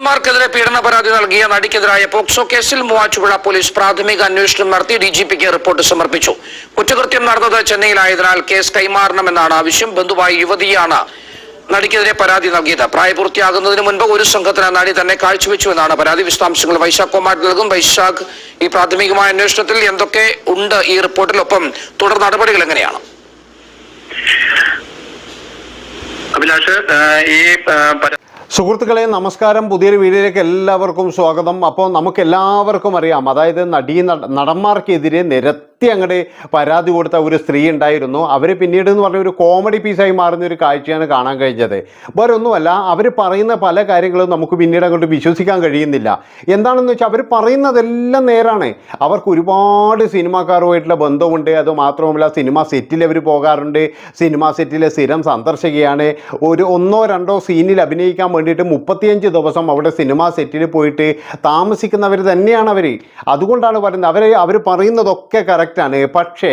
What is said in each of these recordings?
മാർക്കെതിരെ പീഡന പരാതി നൽകിയ നടിക്കെതിരായ പോക്സോ കേസിൽ മൂവാറ്റുപുഴ പോലീസ് പ്രാഥമിക അന്വേഷണം നടത്തി ഡി റിപ്പോർട്ട് സമർപ്പിച്ചു. കുറ്റകൃത്യം നടന്നത് ചെന്നൈയിലായതിനാൽ കേസ് കൈമാറണമെന്നാണ് ആവശ്യം. ബന്ധുവായ യുവതിയാണ് നടിക്കെതിരെ പരാതി നൽകിയത്. പ്രായപൂർത്തിയാകുന്നതിന് മുൻപ് ഒരു സംഘത്തിന് നടി തന്നെ കാഴ്ചവെച്ചുവെന്നാണ് പരാതി. വിശദാംശങ്ങൾ വൈശാഖ് കുമാർ നൽകും. വൈശാഖ് ഈ പ്രാഥമികമായ അന്വേഷണത്തിൽ എന്തൊക്കെ ഉണ്ട് ഈ റിപ്പോർട്ടിലൊപ്പം തുടർ നടപടികൾ എങ്ങനെയാണ്? അഭിലാഷ് ഈ സുഹൃത്തുക്കളെ നമസ്കാരം. പുതിയൊരു വീഡിയോയിലേക്ക് എല്ലാവർക്കും സ്വാഗതം. അപ്പോൾ നമുക്ക് എല്ലാവർക്കും അറിയാം അതായത് നടീ നട- നടന്മാർക്കെതിരെ നിരത്തി അങ്ങോട്ട് പരാതി കൊടുത്ത ഒരു സ്ത്രീ ഉണ്ടായിരുന്നു. അവർ പിന്നീട് എന്ന് പറഞ്ഞ ഒരു കോമഡി പീസായി മാറുന്ന ഒരു കാഴ്ചയാണ് കാണാൻ കഴിഞ്ഞത്. വേറെ ഒന്നുമല്ല അവർ പറയുന്ന പല കാര്യങ്ങളും നമുക്ക് പിന്നീട് അങ്ങോട്ട് വിശ്വസിക്കാൻ കഴിയുന്നില്ല. എന്താണെന്ന് വെച്ചാൽ അവർ പറയുന്നതെല്ലാം നേരാണ്. അവർക്ക് ഒരുപാട് സിനിമാക്കാരുമായിട്ടുള്ള ബന്ധമുണ്ട് അത് മാത്രമല്ല സിനിമ സെറ്റിൽ അവർ പോകാറുണ്ട്. സിനിമ സെറ്റിലെ സ്ഥിരം സന്ദർശകയാണ്. ഒരു ഒന്നോ രണ്ടോ സീനിൽ അഭിനയിക്കാൻ വേണ്ടിയിട്ട് മുപ്പത്തിയഞ്ച് ദിവസം അവിടെ സിനിമ സെറ്റിൽ പോയിട്ട് താമസിക്കുന്നവർ തന്നെയാണ് അവർ അതുകൊണ്ടാണ് പറയുന്നത്. അവർ അവർ പറയുന്നതൊക്കെ കറക്റ്റാണ്. പക്ഷേ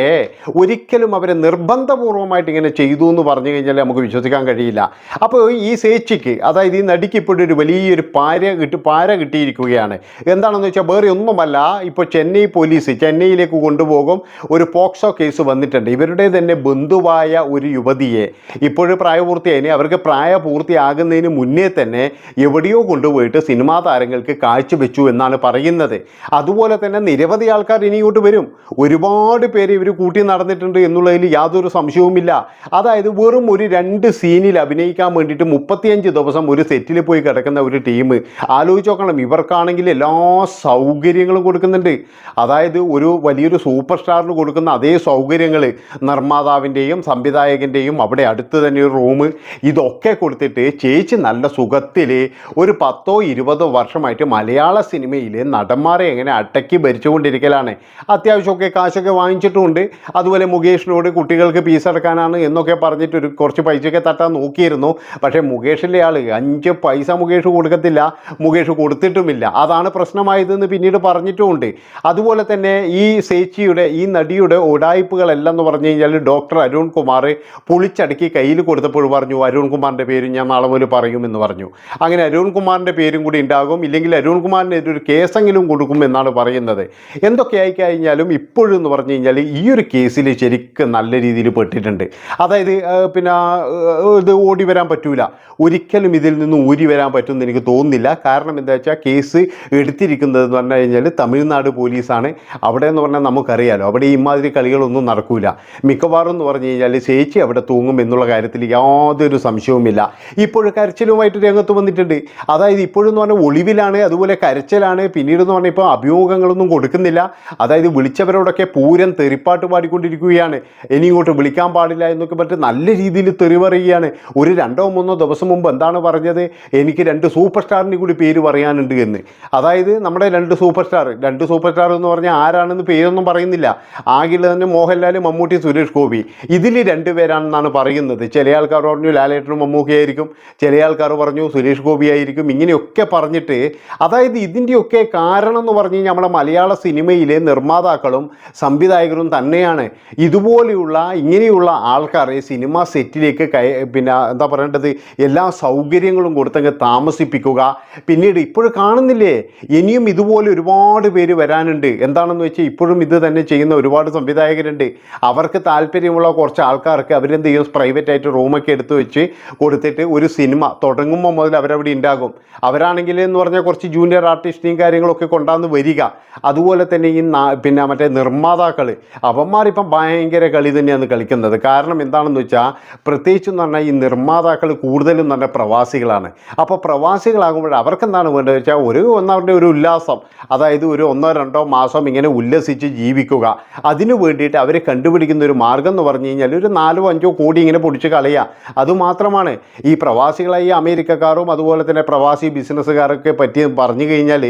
ഒരിക്കലും അവരെ നിർബന്ധപൂർവമായിട്ട് ഇങ്ങനെ ചെയ്തു എന്ന് പറഞ്ഞു കഴിഞ്ഞാൽ നമുക്ക് വിശ്വസിക്കാൻ കഴിയില്ല. അപ്പോൾ ഈ സേച്ചിക്ക് അതായത് ഈ നടിക്ക് ഇപ്പോഴും ഒരു വലിയൊരു പാര കിട്ടി പാര കിട്ടിയിരിക്കുകയാണ്. എന്താണെന്ന് വെച്ചാൽ വേറെ ഒന്നുമല്ല. ഇപ്പോൾ ചെന്നൈ പോലീസ് ചെന്നൈയിലേക്ക് കൊണ്ടുപോകും. ഒരു പോക്സോ കേസ് വന്നിട്ടുണ്ട്. ഇവരുടെ തന്നെ ബന്ധുവായ ഒരു യുവതിയെ. ഇപ്പോഴും പ്രായപൂർത്തിയായി അവർക്ക് പ്രായപൂർത്തിയാകുന്നതിന് മുന്നേ തന്നെ എവിടെയോ കൊണ്ടുപോയിട്ട് സിനിമാ താരങ്ങൾക്ക് കാഴ്ചവെച്ചു എന്നാണ് പറയുന്നത്. അതുപോലെ തന്നെ നിരവധി ആൾക്കാർ ഇനിയോട്ട് വരും. ഒരുപാട് പേര് ഇവർ കൂട്ടി നടന്നിട്ടുണ്ട് എന്നുള്ളതിൽ യാതൊരു സംശയവുമില്ല. അതായത് വെറും ഒരു രണ്ട് സീനിൽ അഭിനയിക്കാൻ വേണ്ടിയിട്ട് മുപ്പത്തിയഞ്ച് ദിവസം ഒരു സെറ്റിൽ പോയി കിടക്കുന്ന ഒരു ടീം. ആലോചിച്ച് നോക്കണം ഇവർക്കാണെങ്കിൽ എല്ലാ സൗകര്യങ്ങളും കൊടുക്കുന്നുണ്ട്. അതായത് ഒരു വലിയൊരു സൂപ്പർ സ്റ്റാറിന് കൊടുക്കുന്ന അതേ സൗകര്യങ്ങൾ നിർമ്മാതാവിന്റെയും സംവിധായകന്റെയും അവിടെ അടുത്ത് തന്നെ ഒരു റൂം. ഇതൊക്കെ കൊടുത്തിട്ട് ചേച്ചി നല്ല സുഖത്തിൽ ഒരു പത്തോ ഇരുപതോ വർഷമായിട്ട് മലയാള സിനിമയിൽ നടന്മാരെ എങ്ങനെ അടക്കി ഭരിച്ചുകൊണ്ടിരിക്കലാണ്. അത്യാവശ്യമൊക്കെ കാശൊക്കെ വാങ്ങിച്ചിട്ടുമുണ്ട്. അതുപോലെ മുകേഷിനോട് കുട്ടികൾക്ക് പീസ് അടക്കാനാണ് എന്നൊക്കെ പറഞ്ഞിട്ട് ഒരു കുറച്ച് പൈസയൊക്കെ തട്ടാൻ നോക്കിയിരുന്നു. പക്ഷേ മുകേഷിന്റെ ആൾ അഞ്ച് പൈസ മുകേഷ് കൊടുക്കത്തില്ല. മുകേഷ് കൊടുത്തിട്ടുമില്ല. അതാണ് പ്രശ്നമായതെന്ന് പിന്നീട് പറഞ്ഞിട്ടുമുണ്ട്. അതുപോലെ തന്നെ ഈ സേച്ചിയുടെ ഈ നടിയുടെ ഉടായ്പകളെല്ലാം എന്ന് പറഞ്ഞു കഴിഞ്ഞാൽ ഡോക്ടർ അരുൺ കുമാർ പുളിച്ചടുക്കി കയ്യിൽ കൊടുത്തപ്പോൾ പറഞ്ഞു അരുൺ കുമാറിന്റെ പേര് ഞാൻ നാളെ മുതൽ പറയുമെന്ന് പറഞ്ഞു. അങ്ങനെ അരുൺ കുമാറിന്റെ പേരും കൂടി ഉണ്ടാകും. ഇല്ലെങ്കിൽ അരുൺ കുമാറിനെതിരെ ഒരു കേസെങ്കിലും കൊടുക്കും എന്നാണ് പറയുന്നത്. എന്തൊക്കെ ആയി കഴിഞ്ഞാലും ഇപ്പോഴും എന്ന് പറഞ്ഞു കഴിഞ്ഞാൽ ഈ ഒരു കേസിൽ ശരിക്കും നല്ല രീതിയിൽ പെട്ടിട്ടുണ്ട്. അതായത് പിന്നെ ഇത് ഓടി വരാൻ പറ്റൂല. ഒരിക്കലും ഇതിൽ നിന്ന് ഊരി വരാൻ പറ്റുമെന്ന് എനിക്ക് തോന്നുന്നില്ല. കാരണം എന്താ വെച്ചാൽ കേസ് എടുത്തിരിക്കുന്നത് എന്ന് പറഞ്ഞു കഴിഞ്ഞാൽ തമിഴ്നാട് പോലീസാണ്. അവിടെ എന്ന് പറഞ്ഞാൽ നമുക്കറിയാലോ അവിടെ ഇമാതിരി കളികളൊന്നും നടക്കൂല. മിക്കവാറും എന്ന് പറഞ്ഞു കഴിഞ്ഞാൽ ചേച്ചി അവിടെ തൂങ്ങും എന്നുള്ള കാര്യത്തിൽ യാതൊരു സംശയവുമില്ല. ഇപ്പോഴും കരച്ചിലുമായിട്ട് രംഗത്ത് വന്നിട്ടുണ്ട്. അതായത് ഇപ്പോഴെന്ന് പറഞ്ഞാൽ ഒളിവിലാണ് അതുപോലെ കരച്ചിലാണ്. പിന്നീട് എന്ന് പറഞ്ഞാൽ ഇപ്പോൾ അഭിമുഖങ്ങളൊന്നും കൊടുക്കുന്നില്ല. അതായത് വിളിച്ചവരോടൊക്കെ പൂരം തെറിപ്പാട്ട് പാടിക്കൊണ്ടിരിക്കുകയാണ്. ഇനി ഇങ്ങോട്ട് വിളിക്കാൻ പാടില്ല എന്നൊക്കെ പറഞ്ഞിട്ട് നല്ല രീതിയിൽ തെറി പറയുകയാണ് ഒരു രണ്ടോ മൂന്നോ ദിവസം മുമ്പ് എന്താണ് പറഞ്ഞത്? എനിക്ക് രണ്ട് സൂപ്പർ സ്റ്റാറിന് കൂടി പേര് പറയാനുണ്ട് എന്ന്. അതായത് നമ്മുടെ രണ്ട് സൂപ്പർ സ്റ്റാർ രണ്ട് സൂപ്പർ സ്റ്റാർ എന്ന് പറഞ്ഞാൽ ആരാണെന്ന് പേരൊന്നും പറയുന്നില്ല. ആകില്ല തന്നെ മോഹൻലാൽ മമ്മൂട്ടി സുരേഷ് ഗോപി. ഇതിൽ രണ്ടുപേരാണെന്നാണ് പറയുന്നത്. ചില ആൾക്കാർ പറഞ്ഞു ലാലേട്ടനും മമ്മൂക്കയായിരിക്കും ചില ആൾക്കാർ പറഞ്ഞു സുരേഷ് ഗോപി ആയിരിക്കും. ഇങ്ങനെയൊക്കെ പറഞ്ഞിട്ട് അതായത് ഇതിന്റെയൊക്കെ കാരണം എന്ന് പറഞ്ഞു കഴിഞ്ഞാൽ നമ്മുടെ മലയാള സിനിമയിലെ നിർമ്മാതാക്കളും സംവിധായകരും തന്നെയാണ്. ഇതുപോലെയുള്ള ഇങ്ങനെയുള്ള ആൾക്കാരെ സിനിമ സെറ്റിലേക്ക് കൈ പിന്നെ എന്താ പറയേണ്ടത് എല്ലാ സൗകര്യങ്ങളും കൊടുത്തങ്ങ് താമസിപ്പിക്കുക. പിന്നീട് ഇപ്പോഴും കാണുന്നില്ലേ ഇനിയും ഇതുപോലെ ഒരുപാട് പേര് വരാനുണ്ട്. എന്താണെന്ന് വെച്ചാൽ ഇപ്പോഴും ഇത് തന്നെ ചെയ്യുന്ന ഒരുപാട് സംവിധായകരുണ്ട്. അവർക്ക് താല്പര്യമുള്ള കുറച്ച് ആൾക്കാർക്ക് അവരെന്ത് ചെയ്യും പ്രൈവറ്റ് ആയിട്ട് റൂമൊക്കെ എടുത്ത് വെച്ച് കൊടുത്തിട്ട് ഒരു സിനിമ തുടങ്ങുമ്പോൾ മുതൽ അവരവിടെ ഉണ്ടാകും. അവരാണെങ്കിൽ എന്ന് പറഞ്ഞാൽ കുറച്ച് ജൂനിയർ ആർട്ടിസ്റ്റിനെയും കാര്യങ്ങളൊക്കെ കൊണ്ടാന്ന് വരിക. അതുപോലെ തന്നെ ഈ പിന്നെ മറ്റേ നിർമ്മാതാക്കൾ അവന്മാരിപ്പം ഭയങ്കര കളി തന്നെയാണ് കളിക്കുന്നത്. കാരണം എന്താണെന്ന് വെച്ചാൽ പ്രത്യേകിച്ചും എന്ന് പറഞ്ഞാൽ ഈ നിർമ്മാതാക്കൾ കൂടുതലും തന്നെ പ്രവാസികളാണ്. അപ്പോൾ പ്രവാസികളാകുമ്പോൾ അവർക്ക് എന്താണ് വേണ്ടത് വെച്ചാൽ ഒരു ഒന്നവരുടെ ഒരു ഉല്ലാസം അതായത് ഒരു ഒന്നോ രണ്ടോ മാസം ഇങ്ങനെ ഉല്ലസിച്ച് ജീവിക്കുക. അതിനു വേണ്ടിയിട്ട് അവർ കണ്ടുപിടിക്കുന്ന ഒരു മാർഗം എന്ന് പറഞ്ഞു കഴിഞ്ഞാൽ ഒരു നാലോ അഞ്ചോ കോടി ഇങ്ങനെ പൊടിച്ച് കളയുക അതുമാത്രമാണ് ഈ പ്രവാസികളായി അമേരിക്കക്കാരും അതുപോലെ തന്നെ പ്രവാസി ബിസിനസ്സുകാരൊക്കെ പറ്റി പറഞ്ഞു കഴിഞ്ഞാൽ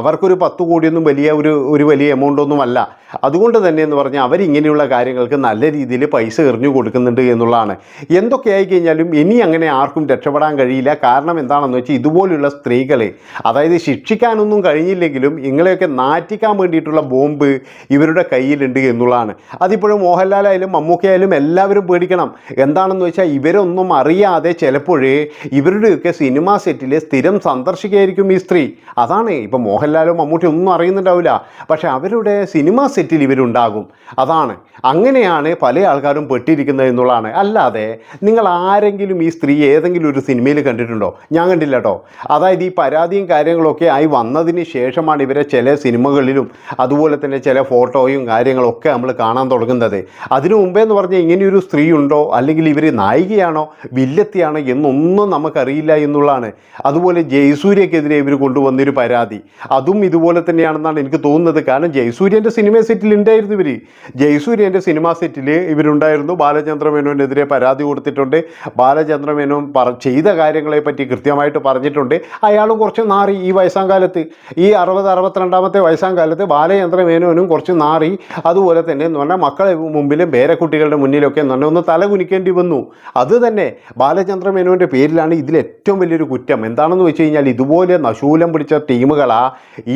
അവർക്കൊരു പത്ത് കോടിയൊന്നും വലിയ ഒരു ഒരു വലിയ എമൗണ്ട് ഒന്നുമല്ല അതുകൊണ്ട് അതുകൊണ്ട് തന്നെ എന്ന് പറഞ്ഞാൽ അവരിങ്ങനെയുള്ള കാര്യങ്ങൾക്ക് നല്ല രീതിയിൽ പൈസ എറിഞ്ഞു കൊടുക്കുന്നുണ്ട് എന്നുള്ളതാണ്. എന്തൊക്കെ ആയി കഴിഞ്ഞാലും ഇനി അങ്ങനെ ആർക്കും രക്ഷപ്പെടാൻ കഴിയില്ല. കാരണം എന്താണെന്ന് വെച്ചാൽ ഇതുപോലുള്ള സ്ത്രീകളെ അതായത് ശിക്ഷിക്കാനൊന്നും കഴിഞ്ഞില്ലെങ്കിലും ഇങ്ങളെയൊക്കെ നാറ്റിക്കാൻ വേണ്ടിയിട്ടുള്ള ബോംബ് ഇവരുടെ കയ്യിലുണ്ട് എന്നുള്ളതാണ്. അതിപ്പോഴും മോഹൻലാലായാലും മമ്മൂക്കയായാലും എല്ലാവരും പേടിക്കണം. എന്താണെന്ന് വെച്ചാൽ ഇവരൊന്നും അറിയാതെ ചിലപ്പോഴേ ഇവരുടെയൊക്കെ സിനിമാ സെറ്റിൽ സ്ഥിരം സന്ദർശിക്കുകയായിരിക്കും ഈ സ്ത്രീ. അതാണ് ഇപ്പം മോഹൻലാലോ മമ്മൂട്ടി ഒന്നും അറിയുന്നുണ്ടാവില്ല. പക്ഷേ അവരുടെ സിനിമാ സെറ്റിൽ ഇവരുണ്ടാകും അതാണ്. അങ്ങനെയാണ് പല ആൾക്കാരും പെട്ടിരിക്കുന്നത് എന്നുള്ളതാണ്. അല്ലാതെ നിങ്ങൾ ആരെങ്കിലും ഈ സ്ത്രീ ഏതെങ്കിലും ഒരു സിനിമയിൽ കണ്ടിട്ടുണ്ടോ? ഞാൻ കണ്ടില്ല കേട്ടോ അതായത് ഈ പരാതിയും കാര്യങ്ങളൊക്കെ ആയി വന്നതിന് ശേഷമാണ് ഇവരെ ചില സിനിമകളിലും അതുപോലെ തന്നെ ചില ഫോട്ടോയും കാര്യങ്ങളൊക്കെ നമ്മൾ കാണാൻ തുടങ്ങുന്നത്. അതിനു മുമ്പേ എന്ന് പറഞ്ഞാൽ ഇങ്ങനെയൊരു സ്ത്രീ ഉണ്ടോ? അല്ലെങ്കിൽ ഇവർ നായികയാണോ? വില്ലത്തിയാണോ? എന്നൊന്നും നമുക്കറിയില്ല എന്നുള്ളതാണ്. അതുപോലെ ജയസൂര്യക്കെതിരെ ഇവർ കൊണ്ടുവന്നൊരു പരാതി. അതും ഇതുപോലെ തന്നെയാണെന്നാണ് എനിക്ക് തോന്നുന്നത്. കാരണം ജയസൂര്യന്റെ സിനിമ സെറ്റിൽ ഉണ്ടായിരുന്നു ഇവർ ജയസൂര്യന്റെ സിനിമാ സെറ്റിൽ ഇവരുണ്ടായിരുന്നു. ബാലചന്ദ്ര മേനോനെതിരെ പരാതി കൊടുത്തിട്ടുണ്ട്. ബാലചന്ദ്ര മേനോൻ പറ ചെയ്ത കാര്യങ്ങളെപ്പറ്റി കൃത്യമായിട്ട് പറഞ്ഞിട്ടുണ്ട്. അയാളും കുറച്ച് നാറി ഈ വയസ്സാം കാലത്ത്. ഈ അറുപത് അറുപത്തിരണ്ടാമത്തെ വയസ്സാം കാലത്ത് ബാലചന്ദ്ര മേനോനും കുറച്ച് നാറി. അതുപോലെ തന്നെ എന്ന് പറഞ്ഞാൽ മക്കളെ മുമ്പിലും പേരക്കുട്ടികളുടെ മുന്നിലൊക്കെ എന്ന് പറഞ്ഞാൽ ഒന്ന് തല കുനിക്കേണ്ടി വന്നു. അത് തന്നെ ബാലചന്ദ്ര മേനോന്റെ പേരിലാണ് ഇതിലേറ്റവും വലിയൊരു കുറ്റം. എന്താണെന്ന് വെച്ച് കഴിഞ്ഞാൽ ഇതുപോലെ നശൂലം പിടിച്ച ടീമുകളാ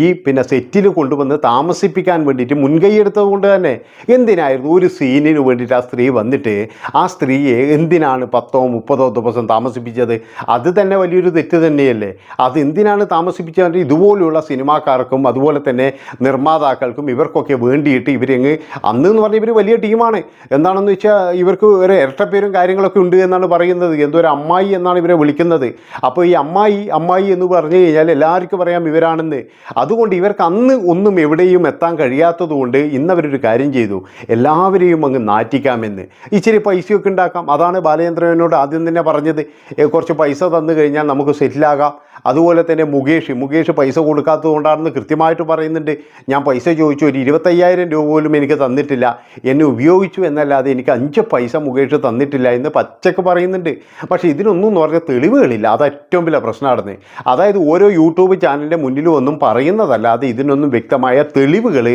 ഈ പിന്നെ സെറ്റിൽ കൊണ്ടുവന്ന് താമസിപ്പിക്കാൻ വേണ്ടിയിട്ട് മുൻകൈ എടുത്തത് കൊണ്ട് തന്നെ എന്തിനായിരുന്നു ഒരു സീനിന് വേണ്ടിയിട്ട് ആ സ്ത്രീ വന്നിട്ട് ആ സ്ത്രീയെ എന്തിനാണ് പത്തോ മുപ്പതോ ദിവസം താമസിപ്പിച്ചത്? അത് തന്നെ വലിയൊരു തെറ്റ് തന്നെയല്ലേ? അത് എന്തിനാണ് താമസിപ്പിച്ചത്? ഇതുപോലെയുള്ള സിനിമാക്കാർക്കും അതുപോലെ തന്നെ നിർമ്മാതാക്കൾക്കും ഇവർക്കൊക്കെ വേണ്ടിയിട്ട് ഇവരങ്ങ് അന്ന് എന്ന് പറഞ്ഞാൽ ഇവർ വലിയ ടീമാണ്. എന്താണെന്ന് വെച്ചാൽ ഇവർക്ക് ഒരു ഇരട്ടപ്പേരും കാര്യങ്ങളൊക്കെ ഉണ്ട് എന്നാണ് പറയുന്നത്. എന്തോ ഒരു അമ്മായി എന്നാണ് ഇവരെ വിളിക്കുന്നത്. അപ്പോൾ ഈ അമ്മായി അമ്മായി എന്ന് പറഞ്ഞു കഴിഞ്ഞാൽ എല്ലാവർക്കും പറയാം ഇവരാണെന്ന്. അതുകൊണ്ട് ഇവർക്ക് അന്ന് ഒന്നും എവിടെയും എത്താൻ കഴിയാത്തത് കൊണ്ട് ഇന്ന് അവരൊരു കാര്യം ചെയ്തു. എല്ലാവരെയും അങ്ങ് നാറ്റിക്കാമെന്ന്. ഇച്ചിരി പൈസയൊക്കെ ഉണ്ടാക്കാം. അതാണ് ബാലചന്ദ്രനോട് ആദ്യം തന്നെ പറഞ്ഞത്. കുറച്ച് പൈസ തന്നു കഴിഞ്ഞാൽ നമുക്ക് സെറ്റിലാകാം. അതുപോലെ തന്നെ മുകേഷ് മുകേഷ് പൈസ കൊടുക്കാത്തത് കൊണ്ടാണെന്ന് കൃത്യമായിട്ട് പറയുന്നുണ്ട്. ഞാൻ പൈസ ചോദിച്ചു ഒരു ഇരുപത്തയ്യായിരം രൂപ പോലും എനിക്ക് തന്നിട്ടില്ല. എന്നെ ഉപയോഗിച്ചു എന്നല്ലാതെ എനിക്ക് അഞ്ച് പൈസ മുകേഷ് തന്നിട്ടില്ല എന്ന് പച്ചക്ക് പറയുന്നുണ്ട്. പക്ഷേ ഇതിനൊന്നും എന്ന് പറഞ്ഞാൽ തെളിവുകളില്ല. അത് ഏറ്റവും വലിയ പ്രശ്നമാണ് അതായത് ഓരോ യൂട്യൂബ് ചാനലിന്റെ മുന്നിലും ഒന്നും പറയുന്നതല്ലാതെ ഇതിനൊന്നും വ്യക്തമായ തെളിവുകൾ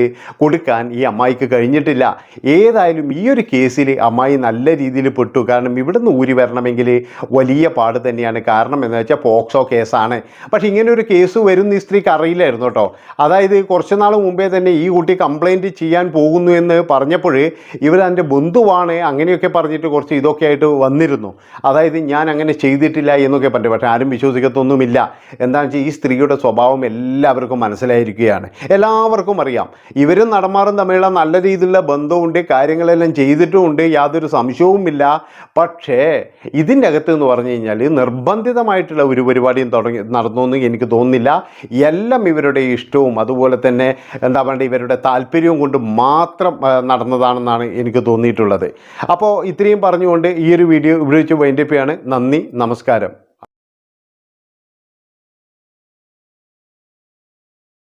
കൊടുക്കാൻ ഈ അമ്മായിക്ക് കഴിഞ്ഞിട്ടില്ല. ഏതായാലും ഈ ഒരു കേസിൽ അമ്മായി നല്ല രീതിയിൽ പെട്ടു. കാരണം ഇവിടുന്ന് ഊരി വരണമെങ്കിൽ വലിയ പാട് തന്നെയാണ്. കാരണം എന്ന് വെച്ചാൽ പോക്സോ കേസാണ് പക്ഷേ ഇങ്ങനെ ഒരു കേസ് വരുന്ന ഈ സ്ത്രീക്ക് അറിയില്ലായിരുന്നു കേട്ടോ. അതായത് കുറച്ച് നാൾ മുമ്പേ തന്നെ ഈ കുട്ടി കംപ്ലൈന്റ് ചെയ്യാൻ പോകുന്നു എന്ന് പറഞ്ഞപ്പോൾ ഇവർ എന്റെ ബന്ധുവാണ് അങ്ങനെയൊക്കെ പറഞ്ഞിട്ട് കുറച്ച് ഇതൊക്കെ ആയിട്ട് വന്നിരുന്നു. അതായത് ഞാൻ അങ്ങനെ ചെയ്തിട്ടില്ല എന്നൊക്കെ പറഞ്ഞു പക്ഷേ ആരും വിശ്വസിക്കത്തൊന്നുമില്ല. എന്താണെന്ന് വെച്ചാൽ ഈ സ്ത്രീയുടെ സ്വഭാവം എല്ലാവർക്കും മനസ്സിലായിരിക്കുകയാണ്. എല്ലാവർക്കും അറിയാം. ഇവരും നടന്മാരും തമ്മിലുള്ള നല്ല രീതിയിലുള്ള ബന്ധമുണ്ട് കാര്യങ്ങളെല്ലാം ചെയ്തിട്ടുമുണ്ട് യാതൊരു സംശയവുമില്ല. പക്ഷേ ഇതിന്റെ അകത്ത് എന്ന് പറഞ്ഞു കഴിഞ്ഞാൽ നിർബന്ധിതമായിട്ടുള്ള ഒരു പരിപാടിയും തുടങ്ങി നടന്നു എനിക്ക് തോന്നുന്നില്ല. എല്ലാം ഇവരുടെ ഇഷ്ടവും അതുപോലെ തന്നെ എന്താ പറയുക ഇവരുടെ താല്പര്യവും കൊണ്ട് മാത്രം നടന്നതാണെന്നാണ് എനിക്ക് തോന്നിയിട്ടുള്ളത്. അപ്പോൾ ഇത്രയും പറഞ്ഞുകൊണ്ട് ഈ ഒരു വീഡിയോ ഇവിടെ വെച്ച് വൈൻഡപ്പ് ചെയ്യാണ്. നന്ദി നമസ്കാരം.